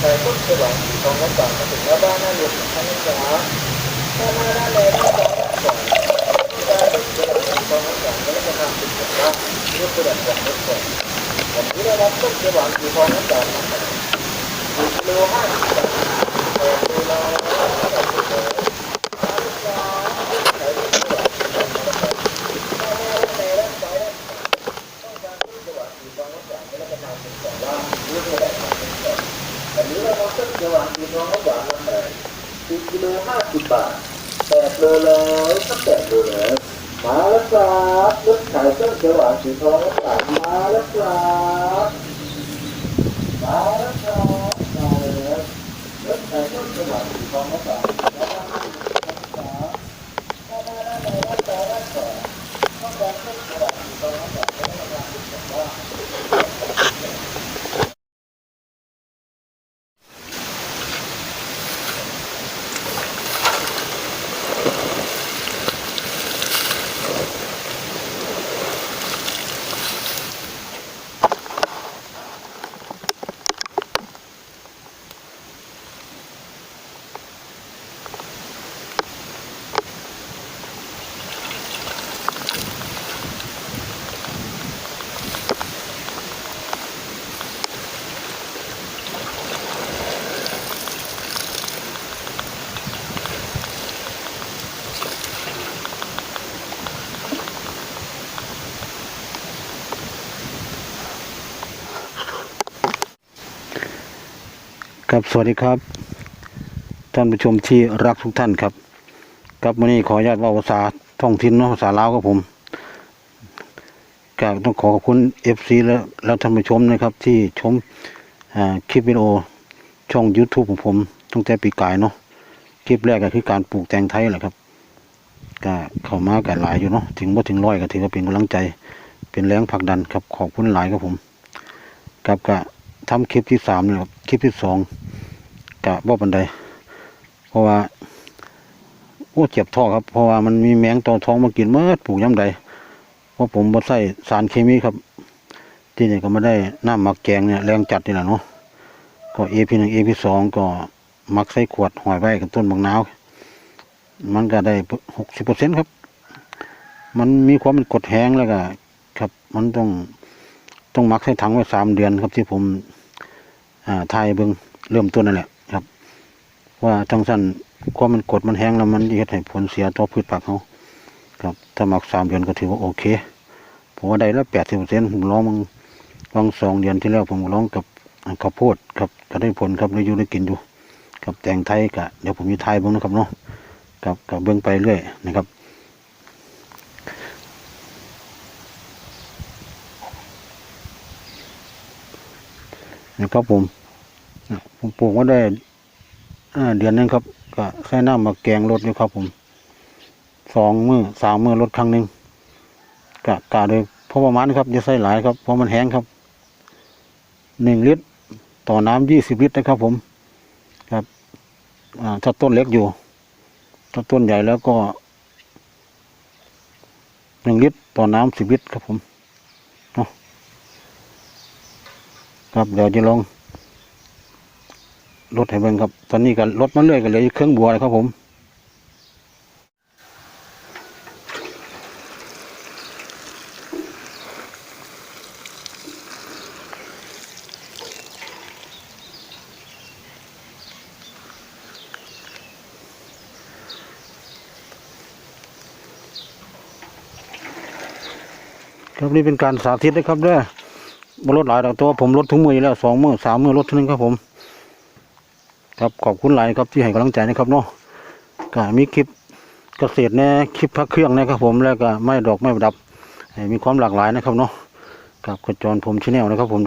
ใส่ต้นสว่างสีทองน้ำตาลมาถึงหน้าบ้านหน้าหลวงท่านนี้จ๋าถ้ามาหน้าเลยหน้าสองหน้าสองที่ได้ต้นสว่างสีทองน้ำตาลก็จะทำเป็นแบบว่เรื่อประดับแบบนี้ก่อนผมที่ได้รับต้นสว่างสีทองน้ำตาลมาสี่กิโลห้าสิบบาทแปดกิโลห้าสิบบาท โลแลยสักแปดโลแลยมาแล้วครับรถขายต้นระหวานสีทองละบาทมาแล้วครับมาแล้วครับมาแล้วรถขายต้นระหวานสีทองละบาทมาแล้วครับมาแล้วมาแล้วมาแล้วมาแล้วต้องการต้นระหว่างสีทองละบาทแล้วก็มาติดต่อว่า ครับ สวัสดีครับ ท่านผู้ชมที่รักทุกท่านครับ ครับวันนี้ขออนุญาตว่าภาษาท้องถิ่นเนาะภาษาลาวครับผมก็ต้องขอขอบคุณเอฟซีและและท่านผู้ชมนะครับ ที่ชมคลิปวิดีโอช่อง YouTube ของผมตั้งแต่ปีกายเนาะคลิปแรกก็คือการปลูกแตงไทยแหละครับก็เข้ามากันหลายอยู่เนาะถึงว่าถึงร้อยก็ถือว่าเป็นกำลังใจ เป็นแรงผลักดันครับขอบคุณหลายครับผมครับก็ทำคลิปที่สามนะครับคลิปที่สอง กะบ่ปันใดเพราะว่าโอ้เจ็บท้องครับ เพราะว่ามันมีแมงตอท้องมากินเมื่อปลูกย่ำใดเพราะผมบ่ใส่สารเคมีครับ ที่นี่ก็ไม่ได้น้ำหมักแกงเนี่ยแรงจัดนี่แหละเนาะก็เอพีหนึ่งเอพีสองก็หมักใส่ขวดหอยไว้กับต้นบางนาวมันก็ได้หกสิบเปอร์เซ็นครับ มันมีความเป็นกดแห้งแล้วก็ครับ มันต้องต้องหมักใส่ถังไว้สามเดือนครับที่ผมอ่าทายเบิ่งเริ่มต้นนั่นแหละ ว่าจังสั้นความมันกดมันแห้งแล้วมันเฮ็ดให้ผลเสียต่อพืชผักเขาครับถ้าหมักสามเดือนก็ถือว่าโอเคผมว่าได้ล้วแปดสิบเปอร์เซ็นต์ผมลองมึงลองสองเดือนที่แล้วผมลองกับข้าวโพดครับก็ได้ผลครับได้อยู่ได้กินอยู่กับแตงไทยกะเดี๋ยวผมมีทยบิ่งนะครับเนาะกับกับเบิ่งไปเรื่อยนะครับนะครับผมผมปลูกมาได้ เดือนหนึงครับ ก็ใส่น้ำมาแกงรดอยู่ครับ ผมสองมือสามมือรดครั้งหนึ่งกะกะเลยพอประมาณครับอย่าใส่หลายครับเพราะมันแห้งครับหนึ่งลิตรต่อน้ำยี่สิบลิตรนะครับ ผมครับถ้าต้นเล็กอยู่ ถ้าต้นใหญ่แล้วก็หนึ่งลิตรต่อน้ำสิบลิตรครับผมครับเดี๋ยวจะลอง ลดให้เบิ่งครับ ตอนนี้ก็ลดมาเรื่อยก็เหลยเครื่องบัวเลยครับผมครับนี่เป็นการสาธิตนะครับเด้อบ่ลดหลายดอกตัวผมลดทุกมืออยู่แล้วสองมือสามมือลดเท่านึงครับผม ครับขอบคุณหลายครับที่ให้กำลังใจนะครับเนาะก็มีคลิปเกษตรแน่คลิปพักเครื่องนะครับผมแล้วก็ไม่ดอกไม่ประดับมีความหลากหลายนะครับเนาะกับกระจรผมชแนลนะครับผม